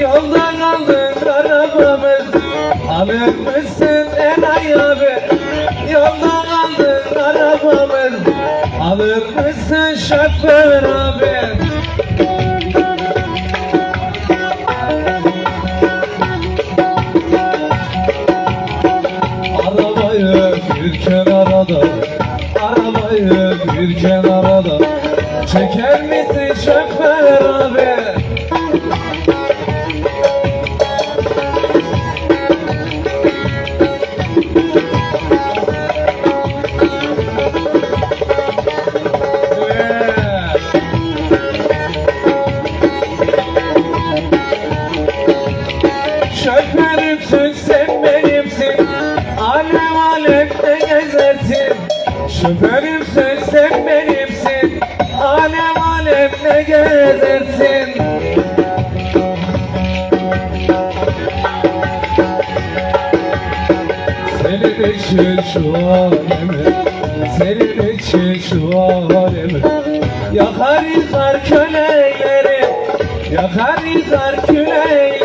Yoldan aldın arabamı. Alır mısın Enay abi? Yoldan aldın arabamı. Alır mısın şoför abi? Arabayı bir kenara da Arabayı bir kenara da. Çeker misin şoför abi? Şoförümsün sen benimsin. Alem alemde gezersin. Şoförümsün sen benimsin. Alem alemde gezersin. Senin için şu alemi Senin için şu alemi Yakar yıkar köleleri Yakar yıkar küleleri